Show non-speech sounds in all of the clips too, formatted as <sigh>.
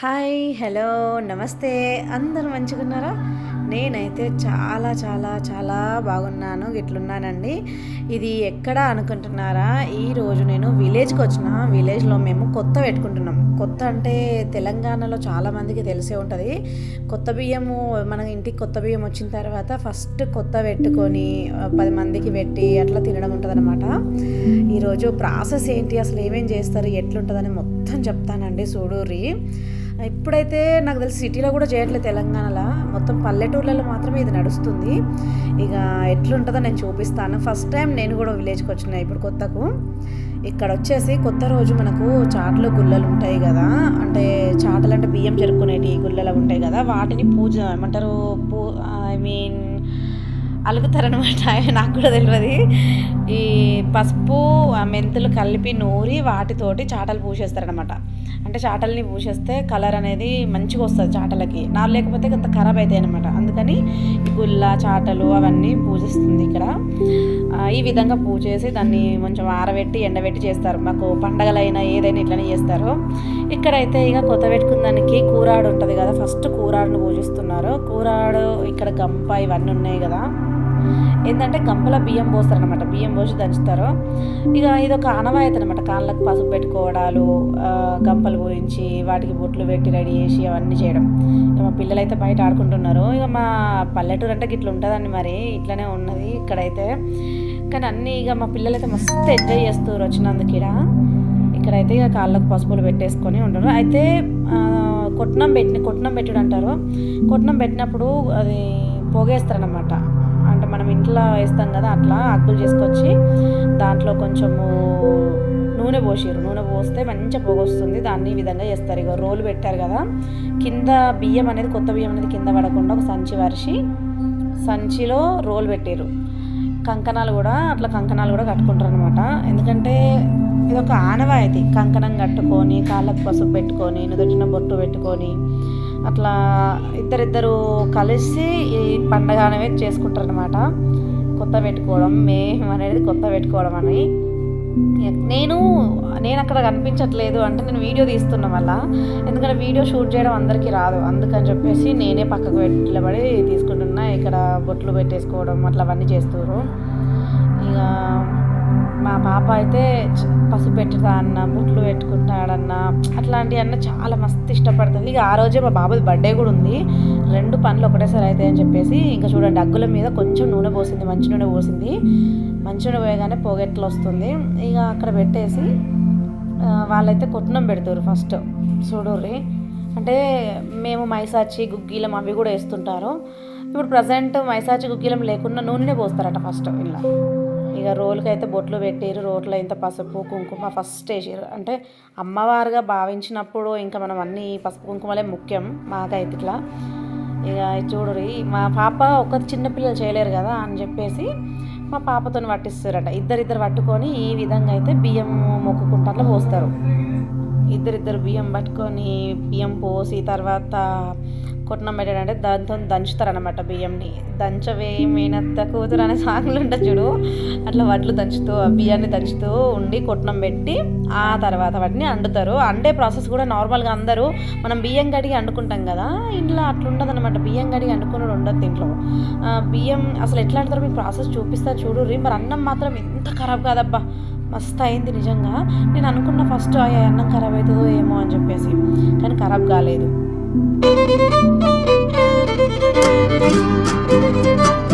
Hi hello నమస్తే. అందరు మంచిగున్నారా? నేనైతే చాలా చాలా చాలా బాగున్నాను ఇట్లున్నానండి ఇది ఎక్కడ అనుకుంటున్నారా? ఈరోజు నేను విలేజ్కి వచ్చిన. విలేజ్లో మేము కొత్త పెట్టుకుంటున్నాం. కొత్త అంటే తెలంగాణలో చాలామందికి తెలిసే ఉంటుంది. కొత్త బియ్యము మన ఇంటికి కొత్త బియ్యం వచ్చిన తర్వాత ఫస్ట్ కొత్త పెట్టుకొని పది మందికి పెట్టి అట్లా తినడం ఉంటుంది ఈరోజు ప్రాసెస్ ఏంటి? అసలు ఏమేం చేస్తారు? ఎట్లుంటుందని మొత్తం చెప్తానండి. చూడూరి. ఇప్పుడైతే నాకు తెలిసి సిటీలో కూడా చేయట్లేదు తెలంగాణలో. మొత్తం పల్లెటూర్లలో మాత్రమే ఇది నడుస్తుంది. ఇక ఎట్లుంటుందో నేను చూపిస్తాను. ఫస్ట్ టైం నేను కూడా విలేజ్కి వచ్చిన ఇప్పుడు కొత్తకు. ఇక్కడ వచ్చేసి కొత్త రోజు మనకు చాటలు గుల్లలు ఉంటాయి కదా. అంటే చాటలు అంటే బియ్యం చెరుకునేటి గుల్లలు ఉంటాయి కదా. వాటిని పూజ ఏమంటారు? పూ ఐ మీన్ అలుగుతారనమాట <laughs> నాకు కూడా తెలియదు ఈ పసుపు ఆ మెంతులు కలిపి నూరి వాటితోటి చాటలు పూసేస్తారనమాట అంటే చాటల్ని పూసేస్తే కలర్ అనేది మంచిగా వస్తుంది చాటలకి. నా లేకపోతే కొంత ఖరాబ్ అవుతాయి అనమాట అందుకని గుల్ల చాటలు అవన్నీ పూజిస్తుంది ఇక్కడ. ఈ విధంగా పూజేసి దాన్ని కొంచెం ఆరబెట్టి ఎండబెట్టి చేస్తారు. మాకు పండగలైనా ఏదైనా ఇట్లనే చేస్తారు. ఇక్కడైతే ఇక కొత్త పెట్టుకున్న దానికి కూరాడు ఉంటుంది కదా. ఫస్ట్ కూరాడును పూజిస్తున్నారు. కూరాడు ఇక్కడ గంప ఇవన్నీ ఉన్నాయి కదా. ఏంటంటే గంపల బియ్యం పోస్తారనమాట బియ్యం పోసి దంచుతారు. ఇక ఇది ఒక ఆనవాయితీ అనమాట కాళ్ళకు పసుపు పెట్టుకోవడాలు గంపలు పోయించి వాటికి బొట్లు పెట్టి రెడీ చేసి అవన్నీ చేయడం. ఇక మా పిల్లలు అయితే బయట ఆడుకుంటున్నారు. ఇక మా పల్లెటూరు అంటే ఇట్లా ఉంటుందండి మరి. ఇట్లనే ఉన్నది ఇక్కడైతే. కానీ అన్నీ ఇక మా పిల్లలు అయితే మస్తు ఎంజాయ్ చేస్తారు వచ్చినందుకు ఇక్కడ ఇక్కడైతే ఇక కాళ్ళకు పసుపులు పెట్టేసుకొని ఉంటారు అయితే కొట్నం పెట్టిన కొట్నం పెట్టుడు అంటారు. కొట్నం పెట్టినప్పుడు అది పొగేస్తారనమాట మనం ఇంట్లో వేస్తాం కదా అట్లా అగ్గులు చేసుకొచ్చి దాంట్లో కొంచెము నూనె పోసారు నూనె పోస్తే మంచిగా పొగ వస్తుంది. దాన్ని ఈ విధంగా చేస్తారు. ఇక రోలు పెట్టారు కదా కింద బియ్యం అనేది కొత్త బియ్యం అనేది కింద పడకుండా ఒక సంచి వరిసి సంచిలో రోలు పెట్టారు కంకణాలు కూడా అట్లా కంకణాలు కూడా కట్టుకుంటారు అనమాట ఎందుకంటే ఇది ఒక ఆనవాయితీ. కంకణం కట్టుకొని కాళ్ళకు పసుపు పెట్టుకొని నుదుటిన బొట్టు పెట్టుకొని అట్లా ఇద్దరిద్దరు కలిసి ఈ పండగ అనేది చేసుకుంటారు అనమాట కొత్త పెట్టుకోవడం మేము అనేది కొత్త పెట్టుకోవడం అని. నేను నేను అక్కడ కనిపించట్లేదు అంటే నేను వీడియో తీస్తున్న మళ్ళా ఎందుకంటే వీడియో షూట్ చేయడం అందరికీ రాదు. అందుకని చెప్పేసి నేనే పక్కకు వెళ్ళబడి తీసుకుంటున్నా. ఇక్కడ బొట్లు పెట్టేసుకోవడం అట్లా అవన్నీ చేస్తారు ఇక మా పాప అయితే పసుపు పెట్టుతా అన్న బుట్లు పెట్టుకుంటాడన్న అట్లాంటివి అన్న చాలా మస్తు ఇష్టపడుతుంది. ఇక ఆ రోజే మా బాబుది బర్త్డే కూడా ఉంది. రెండు పనులు ఒకటేసారి అవుతాయని అని చెప్పేసి ఇంకా చూడండి అగ్గుల మీద కొంచెం నూనె పోసింది మంచి నూనె పోసింది. మంచి నూనె పోయగానే పోగెట్లు వస్తుంది. ఇక అక్కడ పెట్టేసి వాళ్ళైతే కొట్నం పెడతారు ఫస్ట్. చూడుర్రి. అంటే మేము మైసాచి గుగ్గిలం అవి కూడా వేస్తుంటారు. ఇప్పుడు ప్రజెంట్ మైసాచి గుగ్గిలం లేకుండా నూనెనే పోస్తారట ఫస్ట్ ఇలా. ఇక రోలుకి అయితే బొట్లు పెట్టారు రోట్లో ఇంత పసుపు కుంకుమ ఫస్ట్ వేసారు. అంటే అమ్మవారుగా భావించినప్పుడు ఇంకా మనం అన్నీ పసుపు కుంకుమలే ముఖ్యం మాకైతే ఇట్లా. ఇక చూడరి మా పాప ఒక చిన్నపిల్లలు చేయలేరు కదా అని చెప్పేసి మా పాపతో పట్టిస్తారట. ఇద్దరిద్దరు పట్టుకొని ఈ విధంగా అయితే బియ్యం మొక్కుకుంటా అట్లా పోస్తారు. ఇద్దరిద్దరు బియ్యం పట్టుకొని బియ్యం పోసి తర్వాత కొట్నం పెట్టాడంటే దాంతో దంచుతారనమాట బియ్యంని. దంచవే మేనత్త కూతురు అనే సాంగ్లు ఉంటుంది చూడు. అట్లా వడ్లు దంచుతూ ఆ బియ్యాన్ని దంచుతూ ఉండి కొట్నం పెట్టి ఆ తర్వాత వాటిని అండుతారు. అండే ప్రాసెస్ కూడా నార్మల్గా అందరూ మనం బియ్యం కడిగి అండుకుంటాం కదా. ఇంట్లో అట్లా ఉండదు అనమాట బియ్యం కడిగి అండుకున్నాడు ఉండదు దీంట్లో. బియ్యం అసలు ఎట్లా అంటారో మీకు ప్రాసెస్ చూపిస్తా చూడు మరి అన్నం మాత్రం ఎంత ఖరాబ్ కాదబ్బా. మస్తు అయింది నిజంగా. నేను అనుకున్న ఫస్ట్ ఆ అన్నం ఖరాబ్ అవుతుందో ఏమో అని చెప్పేసి. కానీ ఖరాబ్ కాలేదు. Thank you.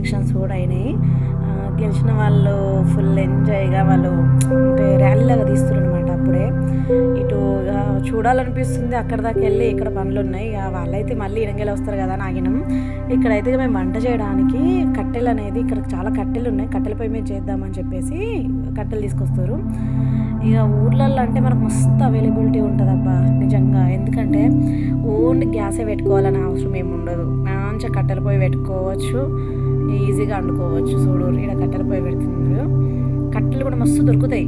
సర్పంచ్ ఎలక్షన్స్ కూడా అయినాయి. గెలిచిన వాళ్ళు ఫుల్ ఎంజాయ్గా వాళ్ళు అంటే ర్యాలీలాగా తీస్తారు అనమాట అప్పుడే. ఇటు ఇక చూడాలనిపిస్తుంది అక్కడ దాకా వెళ్ళి ఇక్కడ పనులు ఉన్నాయి. ఇక వాళ్ళైతే మళ్ళీ ఇడంగెళ్ళి వస్తారు కదా అని ఆగినాం. ఇక్కడైతే మేము వంట చేయడానికి కట్టెలు అనేది ఇక్కడ చాలా కట్టెలు ఉన్నాయి. కట్టెల పొయ్యి చేద్దామని చెప్పేసి కట్టెలు తీసుకొస్తారు. ఇక ఊర్లలో అంటే మనకు మస్తు అవైలబిలిటీ ఉంటుంది అబ్బా నిజంగా. ఎందుకంటే ఓన్లీ గ్యాసే పెట్టుకోవాలని అవసరం ఏమి ఉండదు మంచిగా కట్టెల పొయ్యి పెట్టుకోవచ్చు. ఈజీగా వండుకోవచ్చు చూడు ఇక్కడ కట్టెల పొయ్యి పెడుతున్నారు. కట్టెలు కూడా మస్తు దొరుకుతాయి.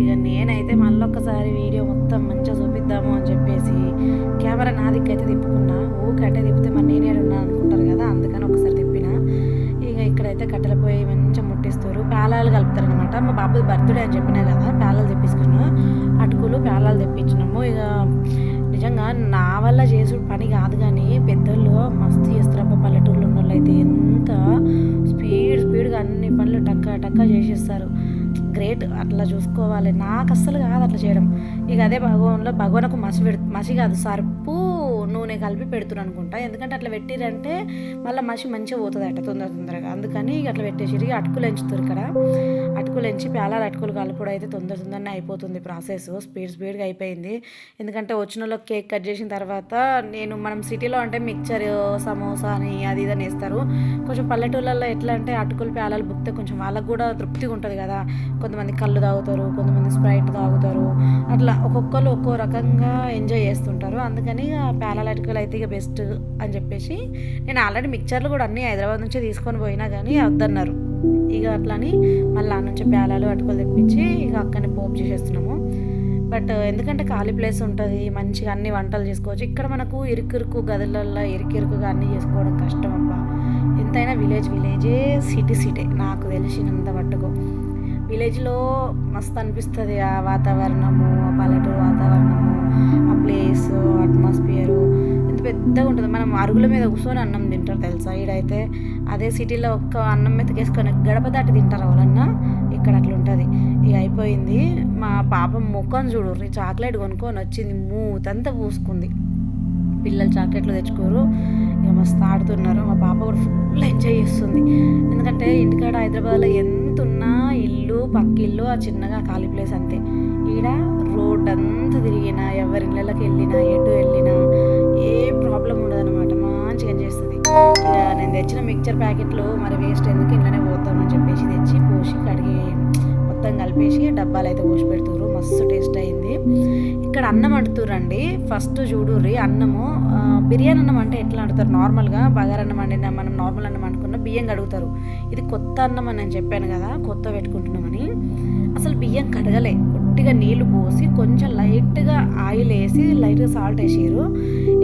ఇక నేనైతే మళ్ళీ ఒక్కసారి వీడియో మొత్తం మంచిగా చూపిద్దాము అని చెప్పేసి కెమెరా నా దిక్కైతే తిప్పుకున్నా. ఊ కట్టే తిప్పితే మరి నేనే ఉన్నాను అనుకుంటారు కదా అందుకని ఒకసారి తిప్పిన. ఇక ఇక్కడైతే కట్టెల పోయి మంచిగా ముట్టిస్తారు. పేలాలు కలుపుతారు అనమాట మా బాబు బర్త్డే అని చెప్పినా కదా పేలాలు తెప్పించుకున్నా అటుకులు పేలాలు తెప్పించినాము. ఇక నిజంగా నా వల్ల చేసుడు పని కాదు కానీ పెద్దోళ్ళు మస్తు చేస్తారు అబ్బా పల్లెటూరులో ఉన్న వాళ్ళు అయితే ఎంత స్పీడ్ స్పీడ్గా అన్ని పనులు టక్క టక్క చేసేస్తారు. గ్రేట్ అట్లా చూసుకోవాలి. నాకు అస్సలు కాదు అట్లా చేయడం. ఇక అదే భగవాన్లో భగవానకు మసి పెడు మసి కాదు సర్పు నూనె కలిపి పెడుతున్నాను అనుకుంటా. ఎందుకంటే అట్లా పెట్టిరంటే మళ్ళీ మసి మంచిగా పోతుంది అట్ట తొందర తొందరగా. అందుకని ఇక అట్లా పెట్టేసి అటుకులు ఎంచుతారు ఇక్కడ. అటుకులు ఎంచి పేలాలు అటుకులు కలుపుడు అయితే తొందర తొందరనే అయిపోతుంది ప్రాసెస్. స్పీడ్ స్పీడ్గా అయిపోయింది. ఎందుకంటే వచ్చిన వాళ్ళకి కేక్ కట్ చేసిన తర్వాత నేను మనం సిటీలో అంటే మిక్చర్ సమోసా అని అది ఇది అని వేస్తారు. కొంచెం పల్లెటూళ్ళల్లో ఎట్లా అంటే అటుకులు పేలాలు బుక్తే కొంచెం వాళ్ళకు కూడా తృప్తిగా ఉంటుంది కదా. కొంతమంది కళ్ళు తాగుతారు కొంతమంది స్ప్రైట్ తాగుతారు. అట్లా ఒక్కొక్కరు ఒక్కో రకంగా ఎంజాయ్ చేస్తుంటారు. అందుకని ఆ పేలాల అటుకులు అయితే ఇక బెస్ట్ అని చెప్పేసి నేను ఆల్రెడీ మిక్చర్లు కూడా అన్నీ హైదరాబాద్ నుంచి తీసుకొని పోయినా కానీ వద్దన్నారు. ఇక అట్లని మళ్ళీ ఆ నుంచి పేలాలు అటుకులు తెప్పించి ఇక అక్కడనే పోపు చేసేస్తున్నాము. బట్ ఎందుకంటే ఖాళీ ప్లేస్ ఉంటుంది మంచిగా అన్ని వంటలు చేసుకోవచ్చు. ఇక్కడ మనకు ఇరుకిరుకు గదులల్లో ఇరుకిరుకుగా అన్నీ చేసుకోవడం కష్టం అబ్బా. ఎంతైనా విలేజ్ విలేజే సిటీ సిటీ. నాకు తెలిసినంత మట్టుకు. విలేజ్లో మస్తు అనిపిస్తుంది ఆ వాతావరణము ఆ పల్లెటూరు వాతావరణము ఆ ప్లేస్ అట్మాస్ఫియరు. ఎంత పెద్దగా ఉంటుంది. మనం అరుగుల మీద కూర్చొని అన్నం తింటారు తెలుసా? ఈడైతే అదే సిటీలో ఒక్క అన్నం మెతకేసుకొని గడప దాటి తింటారు వాళ్ళన్నా? ఇక్కడ అట్లా ఉంటుంది. ఇక అయిపోయింది. మా పాప ముఖం చూడు చాక్లెట్ కొనుక్కొని వచ్చింది. మూతంతా పూసుకుంది. పిల్లలు చాక్లెట్లు తెచ్చుకోరు. ఇక మస్తు ఆడుతున్నారు. మా పాప కూడా ఫుల్ ఎంజాయ్ చేస్తుంది. ఎందుకంటే ఇంటికాడ హైదరాబాద్లో ఎంత ఉన్నా ఇల్లు పక్కిల్లు ఆ చిన్నగా ఖాళీ ప్లేస్ అంతే. ఈడ రోడ్ అంతా తిరిగినా ఎవరి ఇళ్ళకి వెళ్ళినా ఎటు వెళ్ళినా ఏ ప్రాబ్లం ఉండదు అనమాట మంచిగా చేస్తుంది నేను తెచ్చిన మిక్చర్ ప్యాకెట్లు మరి వేస్ట్ ఎందుకు ఇంట్లోనే పోతామని చెప్పేసి తెచ్చి పోసి కడిగి మొత్తం కలిపేసి డబ్బాలు అయితే పోసి మస్తు టేస్ట్ అయింది. ఇక్కడ అన్నం వండుతుర్రండి. ఫస్ట్ చూడుర్రి అన్నము. బిర్యానీ అన్నం అంటే ఎట్లా వండుతారు? నార్మల్గా బగారు అన్నం వండినా మనం నార్మల్ అన్నం అనుకున్న బియ్యం కడుగుతారు. ఇది కొత్త అన్నం అని నేను చెప్పాను కదా కొత్త పెట్టుకుంటున్నామని. అసలు బియ్యం కడగలే. ఒట్టిగా నీళ్ళు పోసి కొంచెం లైట్గా ఆయిల్ వేసి లైట్గా సాల్ట్ వేసారు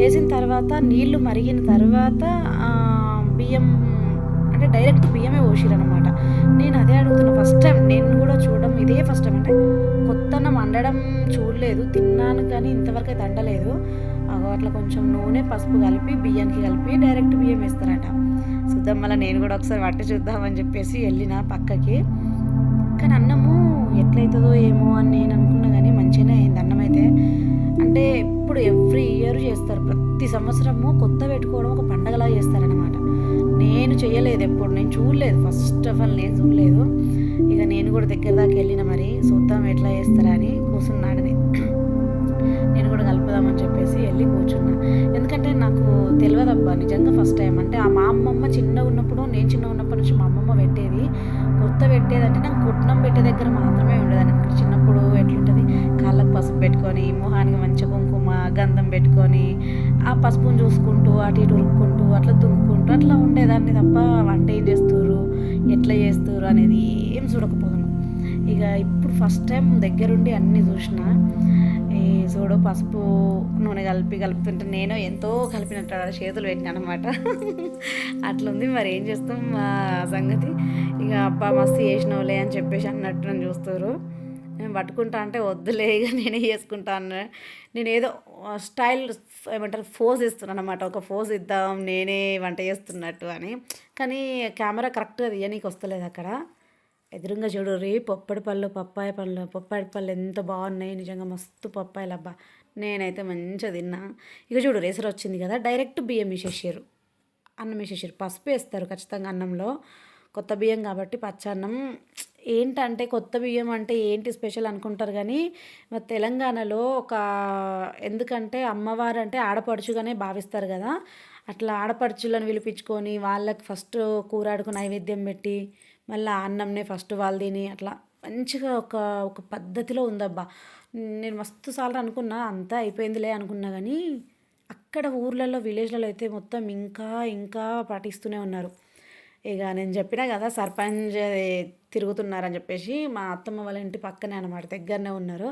వేసిన తర్వాత నీళ్ళు మరిగిన తర్వాత బియ్యం అంటే డైరెక్ట్ బియ్యమే పోసిరు అనమాట నేను అదే అడుగుతున్నా ఫస్ట్ టైం నేను కూడా చూడడం ఇదే ఫస్ట్ టైం అంటే కొత్త అన్నం వండడం చూడలేదు తిన్నాను కానీ ఇంతవరకు అయితే అండలేదు అట్లా కొంచెం నూనె పసుపు కలిపి బియ్యానికి కలిపి డైరెక్ట్ బియ్యం వేస్తారట చూద్దాం మళ్ళీ నేను కూడా ఒకసారి వట్టి చూద్దామని చెప్పేసి వెళ్ళిన పక్కకి. కానీ అన్నము ఎట్లయితుందో ఏమో అని నేను అనుకున్నా కానీ మంచిగానే అయింది అన్నం అయితే. అంటే ఎప్పుడు ఎవ్రీ ఇయర్ చేస్తారు ప్రతి సంవత్సరము కొత్త పెట్టుకోవడం ఒక పండగలా చేస్తారనమాట నేను చేయలేదు ఎప్పుడు నేను చూడలేదు. ఫస్ట్ ఆఫ్ ఆల్ నేను చూడలేదు. ఇక నేను కూడా దగ్గర దాకా వెళ్ళిన మరి. చూద్దాం ఎట్లా చేస్తారా అని కూర్చున్నాడు నేను. కూడా కలుపుదామని చెప్పేసి వెళ్ళి కూర్చున్నా. ఎందుకంటే నాకు తెలియదబ్బా నిజంగా ఫస్ట్ టైం అంటే మా అమ్మమ్మ చిన్నగా ఉన్నప్పుడు నేను చిన్నగా ఉన్నప్పటి నుంచి మా అమ్మమ్మ పెట్టేది. కొత్త పెట్టేది అంటే నాకు కుట్నం పెట్టే దగ్గర మాత్రమే ఉండేదాన్ని. ఇక్కడ చిన్నప్పుడు ఎట్లుంటుంది? కాళ్ళకు పసుపు పెట్టుకొని మొహానికి మంచి కుంకుమ పసుపుని చూసుకుంటూ అటు ఇటు ఉరుక్కుంటూ అట్లా దుంకుంటూ అట్లా ఉండేదాన్ని తప్ప వంట ఏం చేస్తారు ఎట్లా చేస్తారు అనేది ఏం చూడకపోదును. ఇక ఇప్పుడు ఫస్ట్ టైం దగ్గరుండి అన్నీ చూసిన ఈ చూడు పసుపు నూనె కలిపి కలుపుతుంటే నేను ఎంతో కలిపినట్టు చేతులు పెట్టినాను అనమాట అట్లుంది మరి ఏం చేస్తాం మా సంగతి. ఇక అబ్బా మస్తు చేసినవులే అని చెప్పేసి అన్నట్టు నన్ను చూస్తారు నేను పట్టుకుంటా అంటే వద్దులే ఇక నేనే చేసుకుంటా అన్న. నేను ఏదో స్టైల్ ఏమంటారు ఫోజ్ ఇస్తున్నాను అనమాట ఒక ఫోజ్ ఇద్దాం నేనే వంట చేస్తున్నట్టు అని. కానీ కెమెరా కరెక్ట్గా తీయనీకి వస్తలేదు అక్కడ. ఎదురుగా చూడు రే పొప్పడి పళ్ళు పప్పాయ పళ్ళు పప్పాడి పళ్ళు ఎంత బాగున్నాయి నిజంగా మస్తు పప్పాయలు అబ్బా. నేనైతే మంచిగా తిన్నా. ఇక చూడు రేసర్ వచ్చింది కదా డైరెక్ట్ బియ్యం వేసేసారు అన్నం వేసేసారు పసుపు వేస్తారు ఖచ్చితంగా అన్నంలో. కొత్త బియ్యం కాబట్టి పచ్చన్నం. ఏంటంటే కొత్త బియ్యం అంటే ఏంటి స్పెషల్ అనుకుంటారు కానీ మరి తెలంగాణలో ఒక ఎందుకంటే అమ్మవారు అంటే ఆడపడుచుగానే భావిస్తారు కదా. అట్లా ఆడపడుచులను పిలిపించుకొని వాళ్ళకి ఫస్ట్ కూరాడుకు నైవేద్యం పెట్టి మళ్ళీ అన్నంనే ఫస్ట్ వాళ్ళు తిని అట్లా మంచిగా ఒక ఒక పద్ధతిలో ఉందబ్బా. నేను మస్తు సార్లు అనుకున్నా అంతా అయిపోయిందిలే అనుకున్నా కానీ అక్కడ ఊర్లలో విలేజ్లలో అయితే మొత్తం ఇంకా ఇంకా పాటిస్తూనే ఉన్నారు. ఇక నేను చెప్పినా కదా సర్పంచ్ తిరుగుతున్నారని చెప్పేసి మా అత్తమ్మ వాళ్ళ ఇంటి పక్కనే అనమాట దగ్గరనే ఉన్నారు.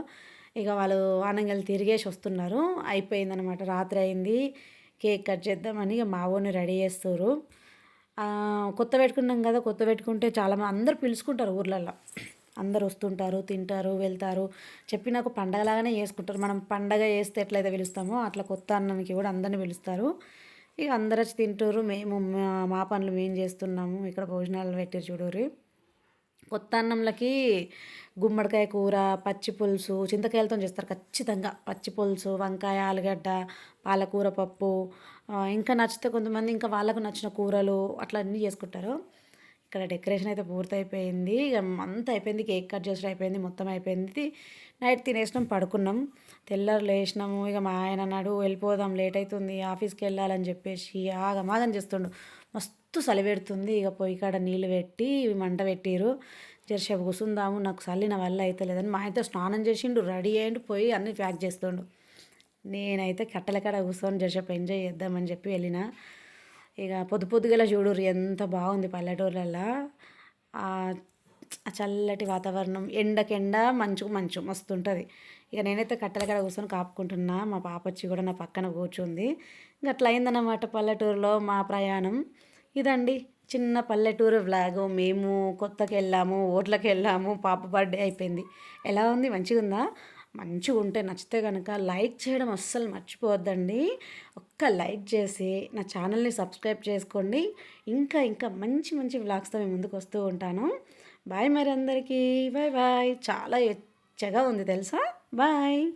ఇక వాళ్ళు ఆనంగల్ తిరిగేసి వస్తున్నారు. అయిపోయిందనమాట రాత్రి అయింది. కేక్ కట్ చేద్దామని ఇక మా ఊరిని రెడీ చేస్తారు కొత్త పెట్టుకున్నాం కదా కొత్త పెట్టుకుంటే చాలామంది అందరూ పిలుచుకుంటారు ఊర్లలో అందరు వస్తుంటారు తింటారు వెళ్తారు. చెప్పి నాకు పండగలాగానే చేసుకుంటారు. మనం పండగ చేస్తే ఎట్లయితే పిలుస్తామో అట్లా కొత్త అన్నానికి కూడా అందరిని పిలుస్తారు. ఇక అందరు వచ్చి తింటారు. మేము మా పనులు మేము చేస్తున్నాము. ఇక్కడ భోజనాలు పెట్టి చూడరు కొత్త అన్నంలకి గుమ్మడికాయ కూర పచ్చి పులుసు చింతకాయలతో చేస్తారు ఖచ్చితంగా. పచ్చి పులుసు వంకాయ ఆలుగడ్డ పాలకూర పప్పు ఇంకా నచ్చితే కొంతమంది ఇంకా వాళ్ళకు నచ్చిన కూరలు అట్లా అన్నీ చేసుకుంటారు. ఇక్కడ డెకరేషన్ అయితే పూర్తయిపోయింది. ఇక అంతా అయిపోయింది. కేక్ కట్ చేసిన అయిపోయింది. మొత్తం అయిపోయింది. నైట్ తినేసినాం పడుకున్నాం. తెల్లారు లేచినాము. ఇక మా ఆయన అన్నాడు వెళ్ళిపోదాం లేట్ అవుతుంది ఆఫీస్కి వెళ్ళాలని చెప్పేసి ఆగమాగం చేస్తుండు. మస్తు చలి పెడుతుంది. ఇక పొయ్యి కాడ నీళ్ళు పెట్టి మంట పెట్టిరు జరసేపు కూర్చుందాము నాకు చల్లి నా వల్ల అయితే లేదని మా ఆయనతో స్నానం చేసిండు రెడీ అయ్యిండు పోయి అన్నీ ప్యాక్ చేస్తుండు. నేనైతే కట్టెల కాడ కూర్చొని జరసేపు ఎంజాయ్ చేద్దామని చెప్పి వెళ్ళిన. ఇక పొద్దు పొద్దుగల చూడుర్రి ఎంత బాగుంది పల్లెటూర్లలో చల్లటి వాతావరణం ఎండకెండ మంచు మంచు మస్తు ఉంటుంది ఇక నేనైతే కట్టెల కడ కూర్చొని కాపుకుంటున్నా మా పాప వచ్చి కూడా నా పక్కన కూర్చుంది. ఇంకా అట్లా అయిందన్నమాట పల్లెటూరులో మా ప్రయాణం. ఇదండి చిన్న పల్లెటూరు వ్లాగ్. మేము కొత్తకి వెళ్ళాము ఓట్లకి వెళ్ళాము పాప బర్త్డే అయిపోయింది. ఎలా ఉంది? మంచిగా ఉందా మంచిగా ఉంటే నచ్చితే కనుక లైక్ చేయడం అస్సలు మర్చిపోవద్దండి. ఒక్క లైక్ చేసి నా ఛానల్ని సబ్స్క్రైబ్ చేసుకోండి. ఇంకా ఇంకా మంచి మంచి వ్లాగ్స్తో మేము ముందుకు వస్తూ ఉంటాను. బాయ్ మరి అందరికీ బాయ్ బాయ్. చాలా ఎచ్చగా ఉంది తెలుసా? బాయ్.